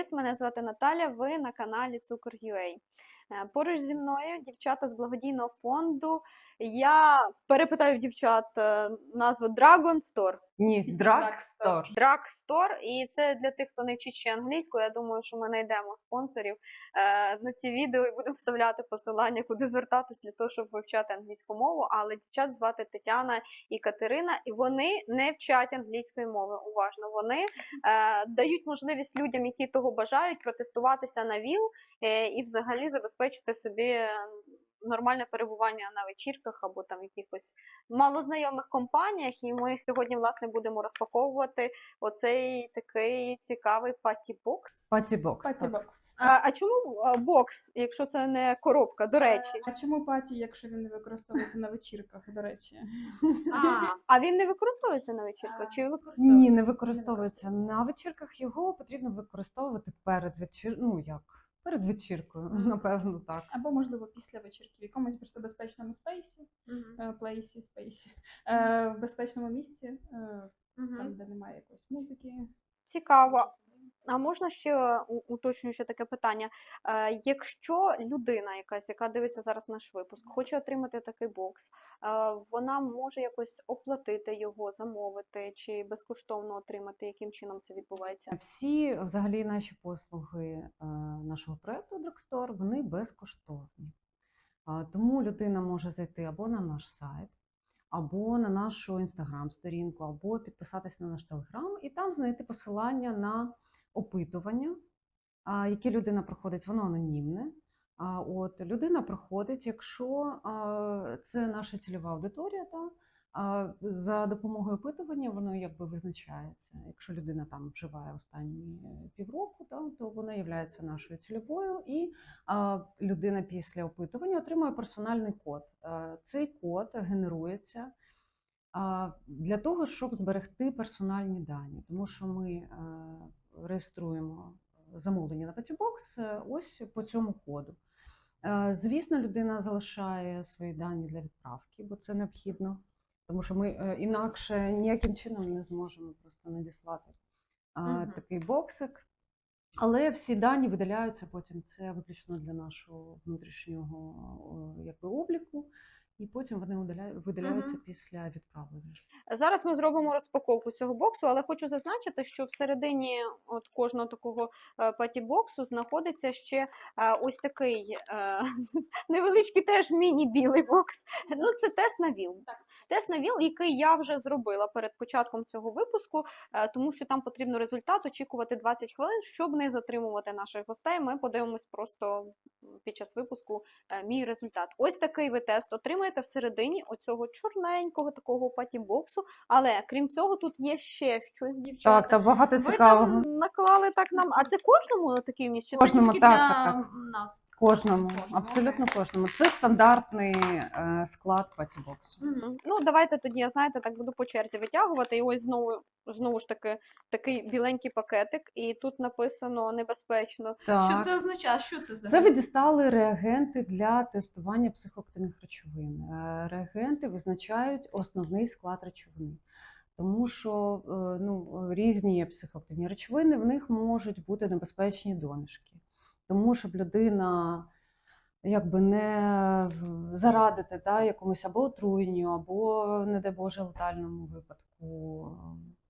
Привіт! Мене звати Наталя. Ви на каналі Цукор.ua. Е, Поруч зі мною дівчата з благодійного фонду. Я перепитаю в дівчат е, назву Dragon Store. Ні, Drugstore. Drug Store. І це для тих, хто не вчить ще англійську. Я думаю, що ми знайдемо спонсорів е, на ці відео і будемо вставляти посилання, куди звертатись для того, щоб вивчати англійську мову. Але дівчат звати Тетяна і Катерина, і вони не вчать англійської мови. Уважно, вони дають можливість людям, які того бажають, протестуватися на ВІЛ і взагалі забезпечити собі е, нормальне перебування на вечірках або там якихось малознайомих компаніях. І ми сьогодні власне будемо розпаковувати оцей такий цікавий паті-бокс. Патібокс. Паті-бокс. А, а чому бокс, якщо це не коробка? До речі, А чому паті, якщо він не використовується на вечірках, до речі? а, а він не використовується на вечірках? Чи використовується? Ні, не використовується. На вечірках його потрібно використовувати перед вечір... Ну як? Перед вечіркою, Мгм. напевно, так. Або, можливо, після вечірки в якомусь просто безпечному спейсі, е, плейсі, спейсі, е, в безпечному місці, е, -hmm. там, де немає якоїсь музики. Цікаво. А можна ще уточню ще таке питання? Е, якщо людина якась, яка дивиться зараз наш випуск, хоче отримати такий бокс, е, вона може якось оплатити його, замовити чи безкоштовно отримати, яким чином це відбувається? Всі взагалі наші послуги е, нашого проекту Drugstore, вони безкоштовні. Тому людина може зайти або на наш сайт, або на нашу інстаграм-сторінку, або підписатись на наш телеграм, і там знайти посилання на опитування, яке людина проходить, воно анонімне. От людина проходить, якщо це наша цільова аудиторія, та, за допомогою опитування воно якби визначається. Якщо людина там вживає останні півроку, та, то вона є нашою цільовою, і людина після опитування отримує персональний код. Цей код генерується для того, щоб зберегти персональні дані, тому що ми реєструємо замовлення на Патібокс ось по цьому коду. Е, Звісно, людина залишає свої дані для відправки, бо це необхідно, тому що ми е, інакше ніяким чином не зможемо просто надіслати Мгм. такий боксик. Але всі дані видаляються потім. Це виключно для нашого внутрішнього якби, обліку, і потім вони видаля- видаляються Мгм. після відправлення. Зараз ми зробимо розпаковку цього боксу, але хочу зазначити, що всередині от кожного такого е, паті-боксу знаходиться ще е, ось такий е, невеличкий теж міні-білий бокс. Ну, це тест на ВІЛ. Тест на ВІЛ, який я вже зробила перед початком цього випуску, тому що там потрібно результат очікувати 20 хвилин, щоб не затримувати наших гостей. Ми подивимось просто під час випуску мій результат. Ось такий ви тест отримаєте всередині оцього чорненького такого паті-боксу. Але крім цього, тут є ще щось, дівчата. Так, та багато Ви цікавого. там наклали так нам. А це кожному такий місць? Чи Кожному, це тільки так, для так, так. нас? Кожному, абсолютно кожному. Це стандартний е, склад патібоксу. Мгм. Ну, давайте тоді, я знаєте, так буду по черзі витягувати. І ось знову, знову ж таки, такий біленький пакетик, і тут написано небезпечно. Так. Що це означає? Що це за Це ви дістали реагенти для тестування психоактивних речовин. Е, Реагенти визначають основний склад речовини. Тому що е, ну, різні психоактивні речовини в них можуть бути небезпечні домішки. Тому щоб людина якби не зарадити да, якомусь або отруєнню, або, не дай Боже, летальному випадку,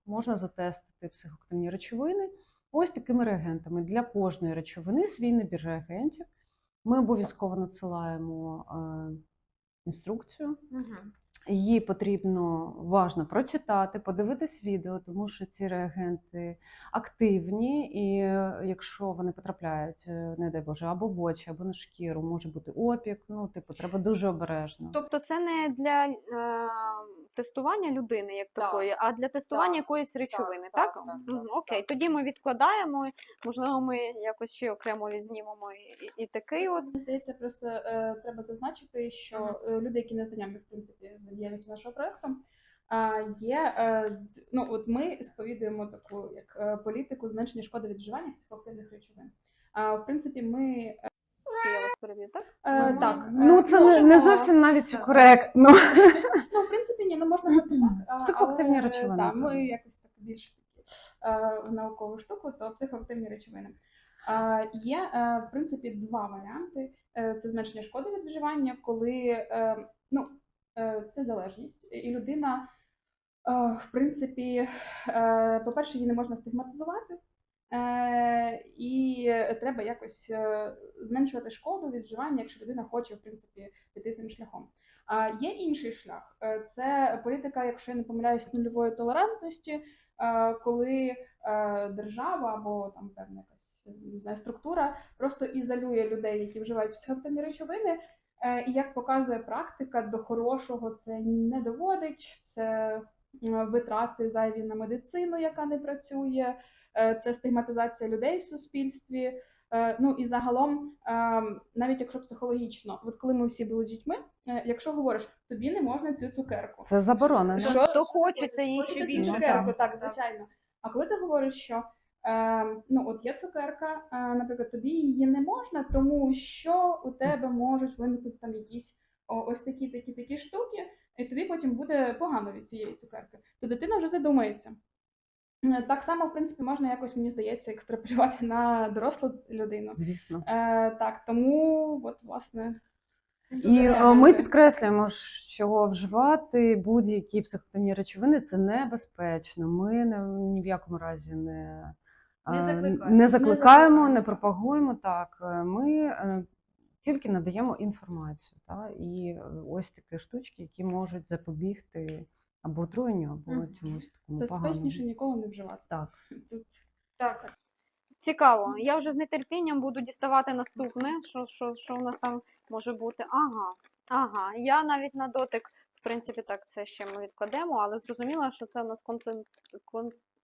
можна затестити психоактивні речовини ось такими реагентами. Для кожної речовини свій набір реагентів. Ми обов'язково надсилаємо е, інструкцію. Мгм. Її потрібно уважно прочитати, подивитись відео, тому що ці реагенти активні, і е, якщо вони потрапляють, е, не дай Боже, або в очі, або на шкіру, може бути опік. Ну, типу, треба дуже обережно. Тобто це не для е, тестування людини як Так. такої, а для тестування Так. якоїсь речовини, так? так, так, Мгм, так, Окей, так. тоді ми відкладаємо, можливо, ми якось ще окремо відзнімемо і, і, і такий от. Здається, просто е, треба зазначити, що е, люди, які не знайомі, в принципі, з діяльністю нашого проекту, є, е, ну, от ми сповідуємо таку як е, політику зменшення шкоди від вживання психоактивних речовин. А, в принципі, ми е, Я вас переб'ю, так? е, Мгм. так. Ну, це не, не зовсім навіть Так. коректно. Ну, в принципі, ні, ну можна говорити так. Психоактивні але, речовини, Так, ми якось так більш такі в наукову штуку, то психоактивні речовини. Є, е, в принципі, два варіанти. Це зменшення шкоди від вживання, коли е, ну, це залежність, і людина, е, в принципі, е, по-перше, її не можна стигматизувати, е, і треба якось е, зменшувати шкоду від вживання, якщо людина хоче, в принципі, піти цим шляхом. А є інший шлях. Е, Це політика, якщо я не помиляюсь, нульової толерантності, е, коли е, держава або там певна якась не знаю, структура просто ізолює людей, які вживають психоактивні речовини. Е, І як показує практика, до хорошого це не доводить, це е, витрати зайві на медицину, яка не працює, е, це стигматизація людей в суспільстві. Ну і загалом, навіть якщо психологічно, от коли ми всі були дітьми, якщо говориш, тобі не можна цю цукерку. Це заборонено. Що то хочеться їй ще більше. Цукерку, так. так, звичайно. А коли ти говориш, що ну от є цукерка, е, наприклад, тобі її не можна, тому що у тебе можуть виникнути там якісь ось такі такі такі штуки, і тобі потім буде погано від цієї цукерки, то дитина вже задумається. Е, Так само, в принципі, можна якось, мені здається, екстраполювати на дорослу людину. Звісно. Е, так, тому от, власне. І е, ми підкреслюємо, що вживати будь-які психотивні речовини це небезпечно. Ми не, ні в якому разі не, Не е, закликаємо. не закликаємо, не пропагуємо. Так, Е, ми е, тільки надаємо інформацію. Та? І ось такі штучки, які можуть запобігти або отруєнню, або Мгм. чомусь такому Безпечніше поганому. ніколи не вживати. Так. Так. Цікаво. Я вже з нетерпінням буду діставати наступне. Що, що, що у нас там може бути? Ага. Ага. Я навіть на дотик, в принципі, так, це ще ми відкладемо, але зрозуміла, що це у нас концен...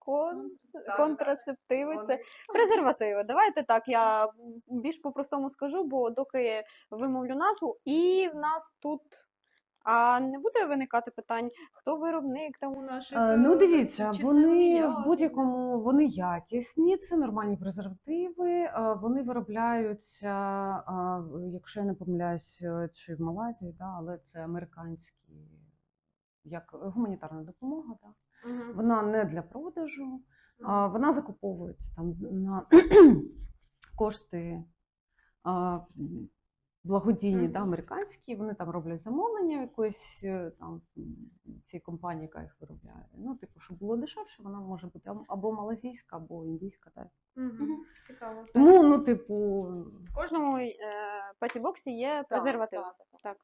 кон... Кон... контрацептиви, це презервативи. Давайте так, я більш по-простому скажу, бо доки вимовлю назву, і в нас тут. А не буде виникати питань, хто виробник там у наших. Е, е, Ну, дивіться, чи вони в будь-якому вони якісні, це нормальні презервативи. е, Вони виробляються, якщо я не помиляюсь, чи в Малайзії, да, але це американські як гуманітарна допомога. Да. Мгм. Вона не для продажу, а вона закуповується там на кошти а, благодійні, да, американські. Вони там роблять замовлення в якоїсь е, там цій компанії, яка їх виробляє. Ну, типу, щоб було дешевше, вона може бути або- або малазійська, або індійська. Так. Мгм. Цікаво. Тому, ну, типу, В кожному е, патібоксі є презерватив. Так, Так,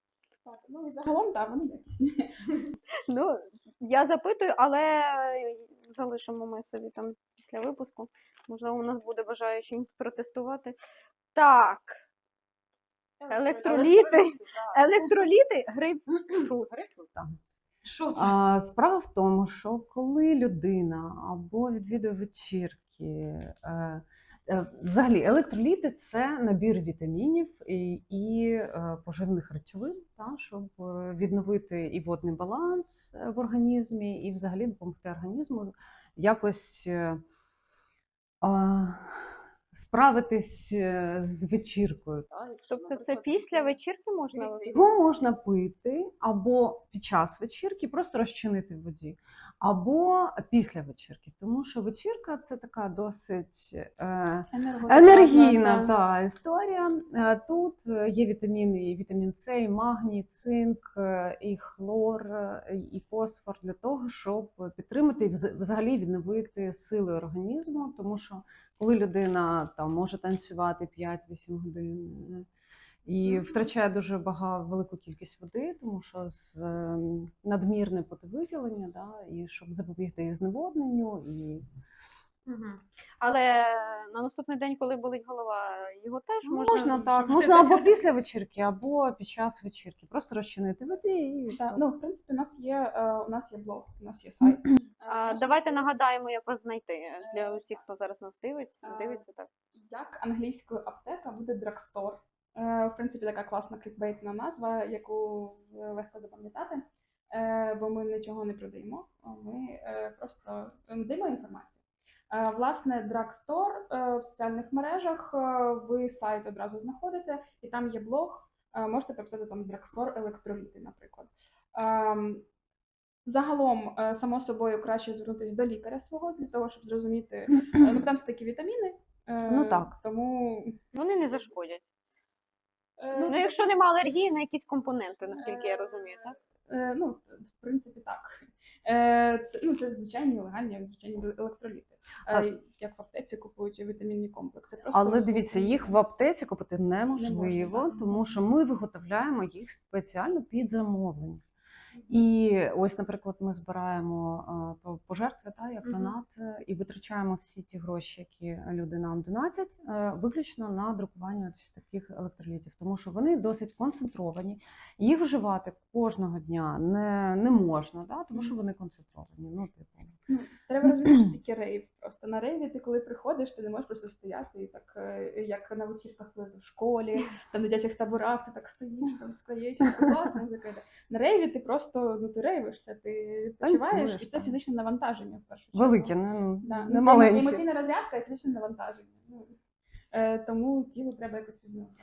ну і загалом, так, вони якісні. Ну, я запитую, але залишимо ми собі там після випуску. Можливо, у нас буде бажаючий протестувати. Так, електроліти. Електроліти, грейпфрут. Що це? А, справа в тому, що коли людина або відвідує вечірки, е, е, взагалі електроліти це набір вітамінів і, і е, поживних речовин, та, щоб е, відновити і водний баланс е, в організмі, і взагалі допомогти організму якось е, а, справитись е, з вечіркою. Тобто це після вечірки можна? Його можна пити або під час вечірки, просто розчинити в воді, або після вечірки. Тому що вечірка це така досить е, енергійна та, історія. Е, Тут е, є вітаміни, і вітамін С, і магній, цинк, е, і хлор, і фосфор для того, щоб підтримати і вз- взагалі відновити сили організму, тому що коли людина там може танцювати 5-8 годин. Е, і втрачає дуже багато велику кількість води, тому що з ем, надмірне потовиділення, да, і щоб запобігти і зневодненню, і Мгм. Але на наступний день, коли болить голова, його теж можна. можна так, можна або після вечірки, або під час вечірки. Просто розчинити в воді і Так, ну, в принципі, у нас є, е, у нас є блог, у нас є сайт. А, Е, давайте нагадаємо, як вас знайти для усіх, хто зараз нас дивиться. Дивиться так. Як англійською аптека буде драгстор. Е, В принципі, така класна клікбейтна назва, яку е, легко запам'ятати, е, бо ми нічого не продаємо. Ми просто даємо інформацію. Власне, драгстор в соціальних мережах ви сайт одразу знаходите, і там є блог. Можете прописати там драгстор електроліти, наприклад. Ем, Загалом, само собою, краще звернутися до лікаря свого для того, щоб зрозуміти, Ну, там все такі вітаміни, Ну, так. Тому Вони не зашкодять. Е, Ну, якщо нема алергії на якісь компоненти, наскільки я розумію, так? Е, ну, в принципі, так. Е, це, ну, це звичайні легальні, як звичайні електроліти. А- Е, як в аптеці купують вітамінні комплекси. Просто Але розуміють. дивіться, їх в аптеці купити Не неможливо, можна, тому що ми виготовляємо їх спеціально під замовлення. І ось, наприклад, ми збираємо по- пожертви, та, як донат, е, і витрачаємо всі ті гроші, які люди нам донатять, е, виключно на друкування таких електролітів, тому що вони досить концентровані. Їх вживати кожного дня не, не можна, да, тому що вони концентровані. Ну, типу, треба розуміти, що таке рейв. Просто на рейві ти коли приходиш, ти не можеш просто стояти і так, е, як на вечірках коли в школі, та на дитячих таборах, ти так стоїш, там склеєш, клас, музика. На рейві ти просто ну ти рейвишся, ти відпочиваєш, і це фізичне навантаження в першу чергу. великі, не, ну, Да. не ну, це емоційна розрядка і фізичне навантаження. Ну, е, тому тілу треба якось відновити.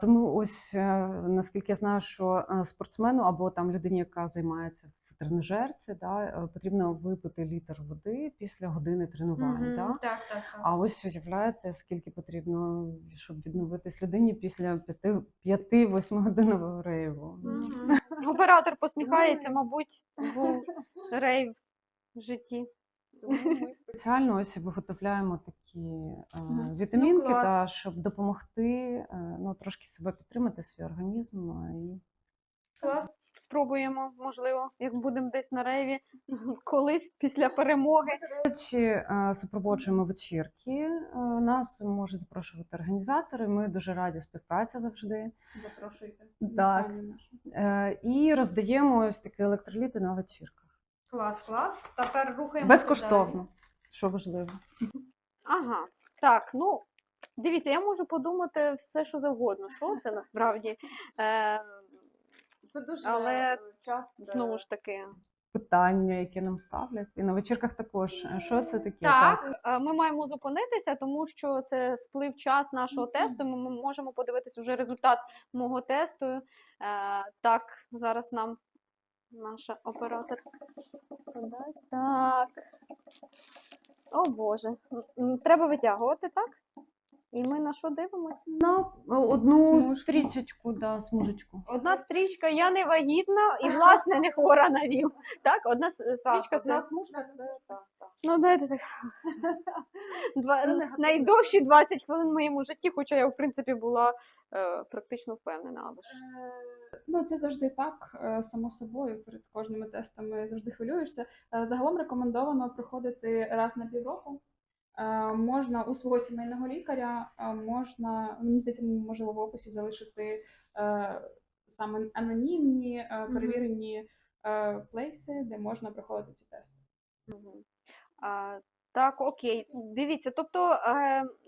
Тому ось е, наскільки я знаю, що спортсмену або там людині, яка займається тренажерці, да, е, потрібно випити літр води після години тренувань. Мгм. Да? Так, так, так. А ось уявляєте, скільки потрібно, щоб відновитись людині після 5-8 годинного рейву. Оператор посміхається, мабуть, був рейв в житті. Тому ми Спеціально ось виготовляємо такі е, вітамінки, Ну, та, щоб допомогти е, ну, трошки себе підтримати, свій організм. І клас. Спробуємо, можливо, як будемо десь на рейві колись після перемоги. До речі, е, супроводжуємо вечірки. Е, Нас можуть запрошувати організатори. Ми дуже раді співпраці завжди. Запрошуйте. Так. Е, І роздаємо ось такі електроліти на вечірках. Клас, клас. Тепер рухаємося. Безкоштовно, що важливо. Ага, так, ну дивіться, я можу подумати все, що завгодно. Що це насправді? Е, далі. Це дуже Але е, часто. знову ж таки, Питання, які нам ставлять, і на вечірках також. Що це таке? Так. е, ми маємо зупинитися, тому що це сплив час нашого тесту. Ми можемо подивитися вже результат мого тесту. Е, так, зараз нам наша оператор подасть. Так. О Боже. Треба витягувати, так? І ми на що дивимося? На одну Смужку. стрічечку, да, смужечку. Одна стрічка, я не вагітна і, власне, не хвора на ВІЛ. Так, одна стрічка одна це. смужка, це так, так. Ну, дайте так. Два... Найдовші 20 хвилин в моєму житті, хоча я, в принципі, була е, практично впевнена. Але ж. Е, Ну, це завжди так, е, само собою. Перед кожними тестами завжди хвилюєшся. Е, Загалом рекомендовано проходити раз на півроку. Е, Можна у свого сімейного лікаря, е, можна, ну, мені здається, можливо, в описі залишити е, саме анонімні, перевірені плейси, де можна проходити ці тести. А, так, окей. Дивіться, тобто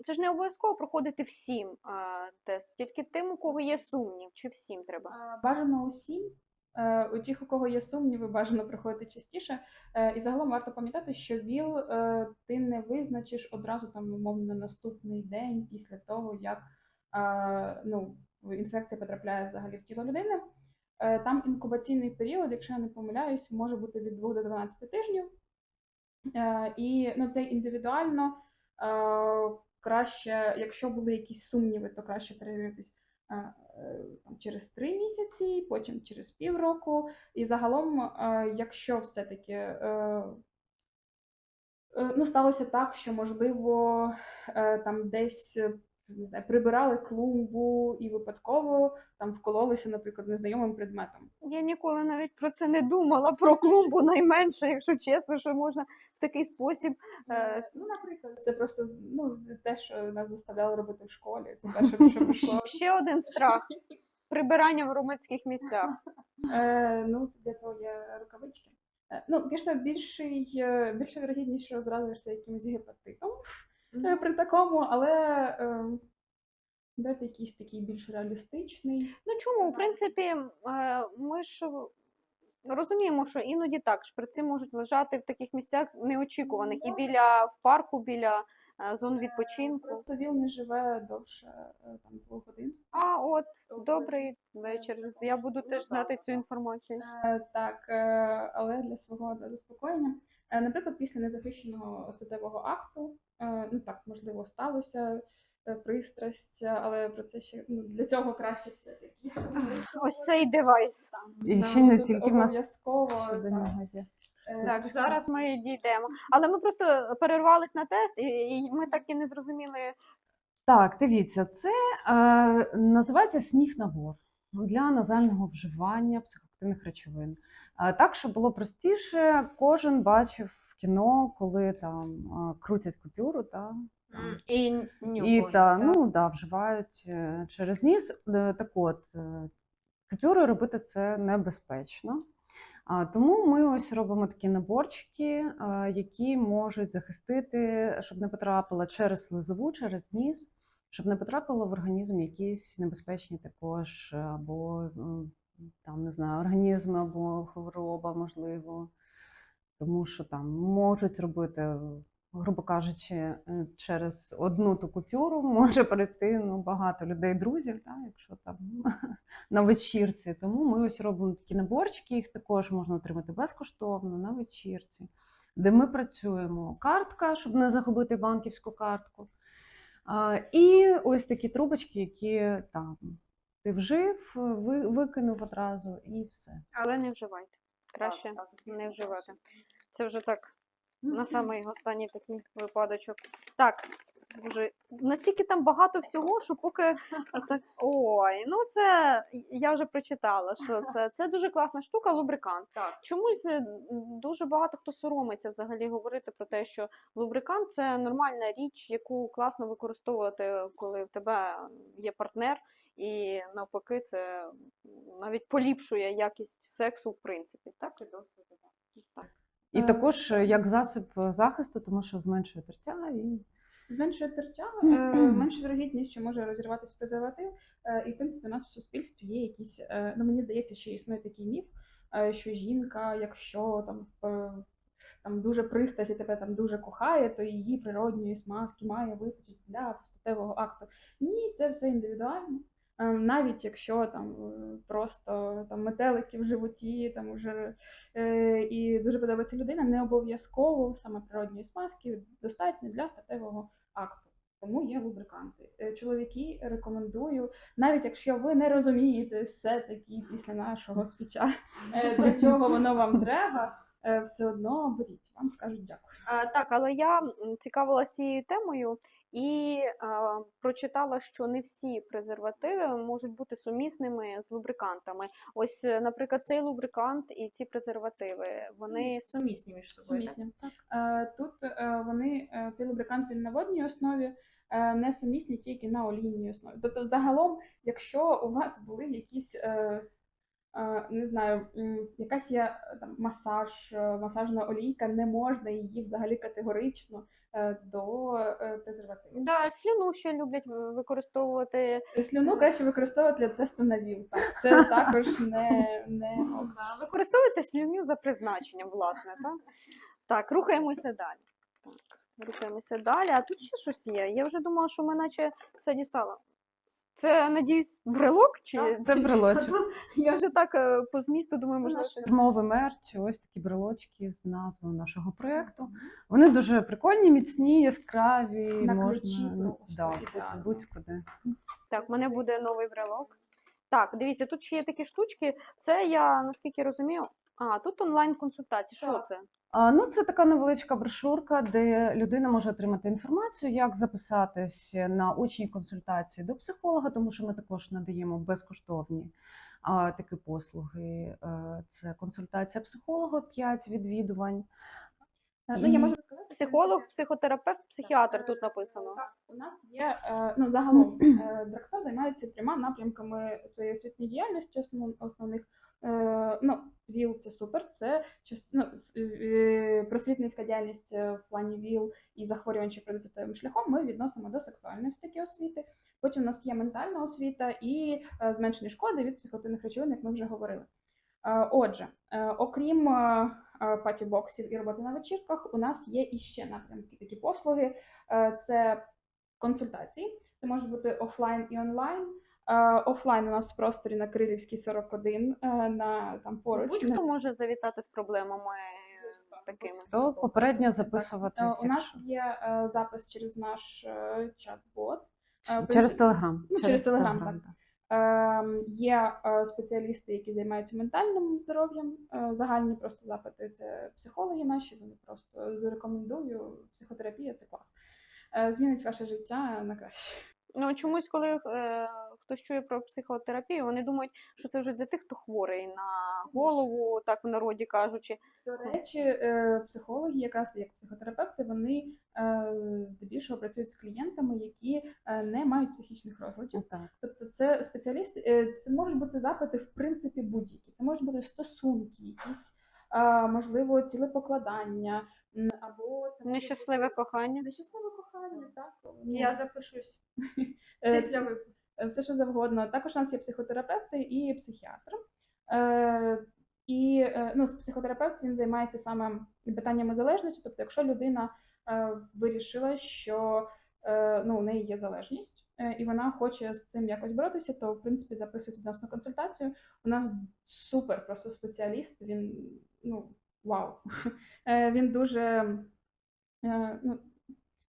це ж не обов'язково проходити всім тест, тільки тим, у кого є сумнів, чи всім треба. Бажано усім. Е, У тих, у кого є сумніви, бажано приходити частіше. Е, І загалом варто пам'ятати, що ВІЛ е, ти не визначиш одразу там, умовно, на наступний день після того, як ну, інфекція потрапляє взагалі в тіло людини. Там інкубаційний період, якщо я не помиляюсь, може бути від 2 до 12 тижнів. І ну, це індивідуально. Краще, якщо були якісь сумніви, то краще перевіритись через три місяці, потім через півроку. І загалом, е, якщо все-таки е, е, ну, сталося так, що можливо там десь не знаю, прибирали клумбу і випадково там вкололися, наприклад, незнайомим предметом. Я ніколи навіть про це не думала, про клумбу найменше, якщо чесно, що можна в такий спосіб. Е, Ну, наприклад, це просто ну, те, що нас заставляли робити в школі. Це перше, що прийшло. Ще один страх прибирання в громадських місцях. Е, ну, для того є рукавички. Е, ну, звісно, більший, е, більша вірогідність, що зразишся якимось гепатитом е, при такому, але е, дайте якийсь такий більш реалістичний. Ну чому? В принципі, е, ми ж розуміємо, що іноді так шприци можуть лежати в таких місцях неочікуваних і біля в парку, біля е, зон відпочинку. Просто ВІЛ не живе довше е, там двох годин. А от добрий вечір. Я буду теж знати цю інформацію. Е, Так, е, але для свого заспокоєння Е, Наприклад, після незахищеного статевого акту, е, ну так, можливо, сталося е, пристрасть, але про це ще ну, для цього краще все-таки. Ось цей девайс. І ще не тільки обов'язково так. нього є. Е, Так, зараз ми дійдемо. Але ми просто перервались на тест, і, і ми так і не зрозуміли. Так, дивіться, це е, називається сніф набор для назального вживання психоактивних речовин. Так, щоб було простіше, кожен бачив в кіно, коли там крутять купюру, та, там, І і нюхають, та, ну, да, вживають е, через ніс. Е, Так от, е, купюри робити це небезпечно. Тому ми ось робимо такі наборчики, які можуть захистити, щоб не потрапило через слизову, через ніс, щоб не потрапило в організм якісь небезпечні також, або там не знаю, організми, або хвороба, можливо. Тому що там можуть робити, грубо кажучи, е, через одну ту купюру може прийти ну, багато людей, друзів, так, якщо там на вечірці. Тому ми ось робимо такі наборчики, їх також можна отримати безкоштовно на вечірці, де ми працюємо. Картка, щоб не загубити банківську картку. І ось такі трубочки, які там ти вжив, ви, викинув одразу і все. Але не вживайте. Краще так, не вживати. Це вже так на самий останній такий випадочок. Так, вже настільки там багато всього, що поки так. Ой, ну це я вже прочитала, що це, це дуже класна штука, лубрикант. Так. Чомусь е, дуже багато хто соромиться взагалі говорити про те, що лубрикант це нормальна річ, яку класно використовувати, коли в тебе є партнер, і навпаки, це навіть поліпшує якість сексу, в принципі. Так і досить. Так. І Е, також е, як засіб захисту, тому що зменшує тертя і Зменшує тертя, е, менша вірогідність, що може розірватися презерватив. Е, І в принципі у нас в суспільстві є якісь, е, ну мені здається, що існує такий міф, е, що жінка, якщо там в- там дуже пристрасть і тебе там дуже кохає, то її природньої смазки має вистачити для статевого акту. Ні, це все індивідуально. Е, Навіть якщо там е, просто там метелики в животі, там уже е, і дуже подобається людина, не обов'язково саме природньої смазки достатньо для статевого акту. Тому є лубриканти. Е, Чоловіки рекомендую, навіть якщо ви не розумієте все-таки після нашого спіча, е, для чого воно вам треба, все одно беріть, вам скажуть дякую. А, так, але я цікавилася цією темою і а, прочитала, що не всі презервативи можуть бути сумісними з лубрикантами. Ось, е, наприклад, цей лубрикант і ці презервативи, вони сумісні між собою. так? Сумісні. Е, Тут е, вони е, цей лубрикант він на водній основі. е, Не сумісні тільки на олійній основі. Тобто, загалом, якщо у вас були якісь, е, е, не знаю, якась є е, там масаж, е, масажна олійка, не можна її взагалі категорично е, до презервативу. Да, слюну ще люблять використовувати. Слюну краще використовувати для тесту на ВІЛ. Так, це також не, не ок. Да, використовуйте слюню за призначенням, власне. Так, так рухаємося далі. Так, рухаємося далі. А тут ще щось є. Я вже думала, що ми наче все дістала. Це, надіюсь, брелок? Чи... Так, це брелочок. Я вже так е, по змісту думаю, можливо, щось. Фірмовий мерч, ось такі брелочки з назвою нашого проєкту. Вони дуже прикольні, міцні, яскраві, На можна ну, да, будь-куди. Так, в мене буде новий брелок. Так, дивіться, тут ще є такі штучки. Це я наскільки розумію. А, тут онлайн-консультації. Що це? Ну, це така невеличка брошурка, де людина може отримати інформацію, як записатись на очні консультації до психолога, тому що ми також надаємо безкоштовні такі послуги. Е, Це консультація психолога, 5 відвідувань. Е, Ну, я можу сказати, Психолог, психотерапевт, психіатр Е, тут написано. Так, у нас є ну загалом е, займається трьома напрямками своєї освітньої діяльності. Основ, основних ну ВІЛ це супер. Це ну, е, просвітницька діяльність е, в плані ВІЛ і захворювань, пройдуть статевим шляхом. Ми відносимо до сексуальної такі освіти. Потім у нас є ментальна освіта і е, зменшення шкоди від психотивних речовин, як ми вже говорили. Е, Отже, е, окрім е, е, паті-боксів і роботи на вечірках, у нас є іще напрямки такі послуги. Е, Це консультації, це може бути офлайн і онлайн. Е, Офлайн у нас в просторі на Крилівській 41, е, на там поруч. Будь-хто може завітати з проблемами такими. То попередньо Е, записуватись. У нас є е, запис через наш е, чат-бот. Е, через Телеграм. ну, через Телеграм, так. так. Ем, Є е, спеціалісти, які займаються ментальним здоров'ям. Е, Загальні просто запити це психологи наші. Вони просто рекомендую. Психотерапія це клас. Е, Змінить ваше життя на краще. Ну чомусь, коли хтось чує про психотерапію, вони думають, що це вже для тих, хто хворий на голову, так в народі кажучи. До речі, е, психологи, якраз як психотерапевти, вони е, здебільшого працюють з клієнтами, які е, не мають психічних розладів. Так. Тобто, це спеціалісти, це можуть бути запити в принципі будь-які. Це можуть бути стосунки, якісь можливо цілепокладання, або це Нещасливе бути кохання. нещасливе кохання, так Я запишусь після випуску. Е, все що завгодно. Також у нас є психотерапевти і психіатр. Е, і е, ну, психотерапевт він займається саме питаннями залежності. Тобто, якщо людина вирішила, що ну, у неї є залежність, і вона хоче з цим якось боротися, то в принципі записується до нас на консультацію. У нас супер просто спеціаліст. Він ну вау. Він дуже ну,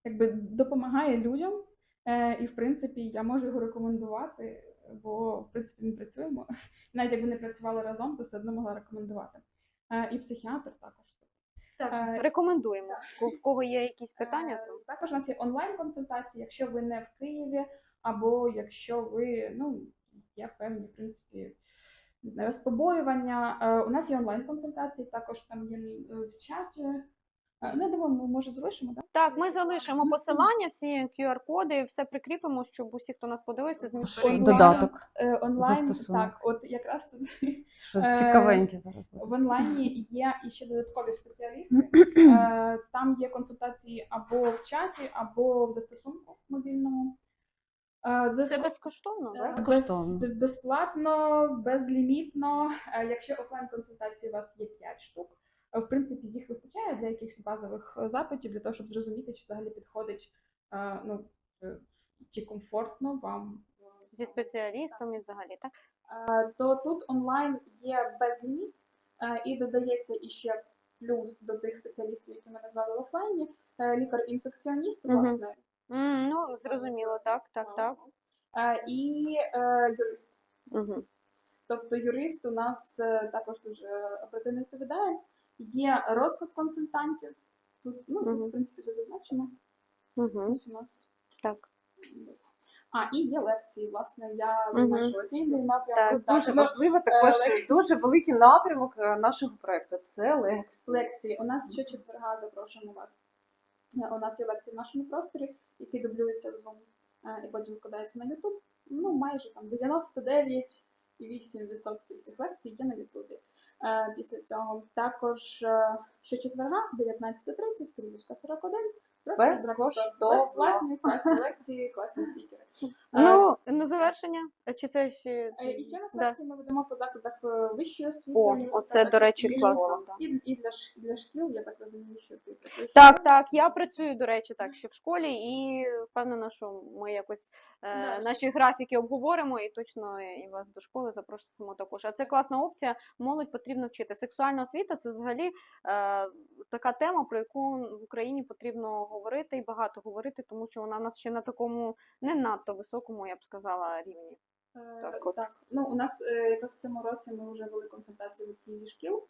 якби допомагає людям. Е, і в принципі я можу його рекомендувати, бо в принципі ми працюємо. Навіть якби не працювали разом, то все одно могла рекомендувати. Е, і психіатр також. Так, Е, Рекомендуємо. Ко- В кого є якісь питання, то Також у нас є онлайн-консультації, якщо ви не в Києві, або якщо ви, ну, є певні, в принципі, не знаю, у вас побоювання. Е, У нас є онлайн-консультації, також там є в чаті. Е, Ну, думаю, ми може залишимо, так? так, ми залишимо посилання, всі QR-коди, все прикріпимо, щоб усі, хто нас подивився, зміг перейти. Додаток. Е, Онлайн, Застосунок. так, от якраз тут Що Е, цікавеньке зараз буде. в онлайні є і ще додаткові спеціалісти. Е, Там є консультації або в чаті, або в застосунку мобільному. Е, Це безкоштовно, так? без, Безкоштовно. безплатно, безлімітно. Е, Якщо офлайн консультації у вас є 5 штук, в принципі, їх вистачає для якихось базових е, запитів, для того, щоб зрозуміти, чи взагалі підходить, е, ну, е, чи комфортно вам Зі спеціалістом і взагалі, так? То тут онлайн є безліміт і додається іще плюс до тих спеціалістів, які ми назвали в офлайні, лікар-інфекціоніст, власне, М, ну, зрозуміло, так, так, так. е, і е, юрист. Угу. Тобто юрист у нас також дуже оперативно відповідає. Є розклад консультантів. Тут, ну, тут, в принципі, вже зазначено. Угу. Ось у нас. Так. А, і є лекції, власне, я займаюся лекційною напрямку. Так, Це дуже важливо, е, також лек- дуже великий напрямок е, нашого проекту. Це лекції. лекції. У нас щочетверга запрошуємо вас. Е, У нас є лекції в нашому просторі, які дублюються в Zoom е, і потім викладаються на YouTube. Ну, майже там 99,8% всіх лекцій є на YouTube. Е, Після цього також е, щочетверга, 19.30, Київська 41, просто Безкоштовно. Безплатні класні лекції, класні спікери. Е, Ну, на завершення, а чи це ще. Е, І ще нас Да. ми ведемо по закладах е, вищої освіти. О, оце, до речі, і класно. І, і для, для шкіл, я так розумію, що ти працюєш. Так, так, я працюю, до речі, так, ще в школі, і впевнена, що ми якось е, наші графіки обговоримо і точно і вас до школи запросимо також. А це класна опція. Молодь потрібно вчити. Сексуальна освіта це взагалі е, така тема, про яку в Україні потрібно говорити і багато говорити, тому що вона у нас ще на такому не надто високому, я б сказала, рівні. Е, Так, от. так. Ну, у нас е, якраз в цьому році ми вже вели консультації в зі шкіл.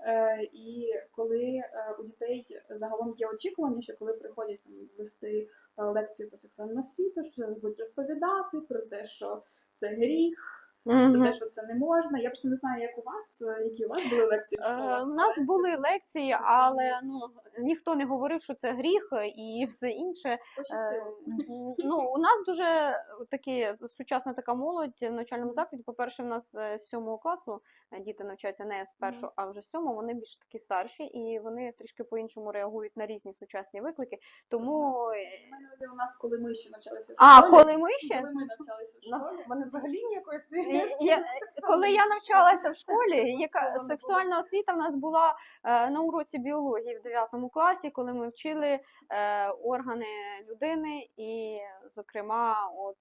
Е, і коли е, у дітей загалом є очікування, що коли приходять там вести е, лекцію по сексуальному освіту, що будуть розповідати про те, що це гріх, про те, що це не можна. Я просто не знаю, як у вас, е, які у вас були лекції в Е, школах. У нас були лекції, це але ну ніхто не говорив, що це гріх і все інше. пощастило. Е, Ну, у нас дуже такі сучасна така молодь в навчальному закладі. По-перше, в нас е, з сьомого класу е, діти навчаються не з першого, а вже з сьомого. Вони більш такі старші, і вони трішки по-іншому реагують на різні сучасні виклики. Тому е, У нас, коли ми ще навчалися в а коли ми ще коли ми навчалися в Ну, школі, в мене взагалі ніякої Я- я- коли я навчалася в школі, яка сексуальна освіта в нас була е, на уроці біології в 9 класі, коли ми вчили е, органи людини, і, зокрема, от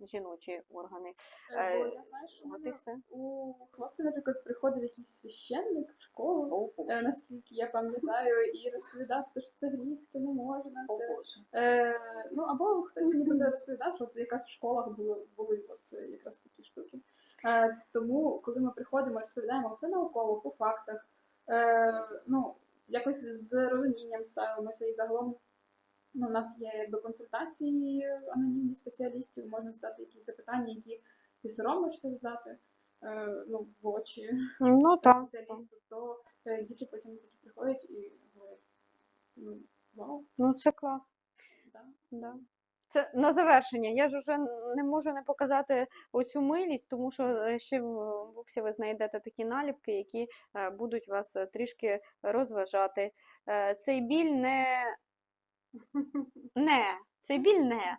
жіночі органи. Е, бо Е, я знаю, що От і все. у хлопця, наприклад, приходив якийсь священник в школу, О, е, Боже. наскільки я пам'ятаю, і розповідав, що це гріх, це не можна. О, Це Боже. Е, ну або хтось мені про це розповідав, що от якраз в школах були, були от якраз такі штуки. Е, тому, коли ми приходимо, розповідаємо все науково, по фактах, е, ну, якось з розумінням ставимося і загалом. Ну, у нас є якби консультації анонімні спеціалістів, можна задати якісь запитання, які ти соромишся задати е, ну, в очі Ну так. спеціалісту, то е, діти потім такі приходять і говорять, ну, вау, Ну це клас. да. Да. Це на завершення. Я ж уже не можу не показати оцю милість, тому що е, ще в боксі ви знайдете такі наліпки, які е, будуть вас е, трішки розважати. Цей біль не. Не, цей біль не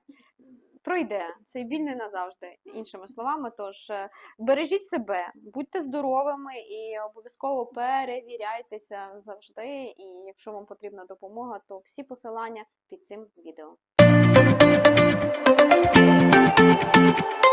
пройде. Цей біль не назавжди, іншими словами. Тож бережіть себе, будьте здоровими і обов'язково перевіряйтеся завжди. І якщо вам потрібна допомога, то всі посилання під цим відео. Thank you.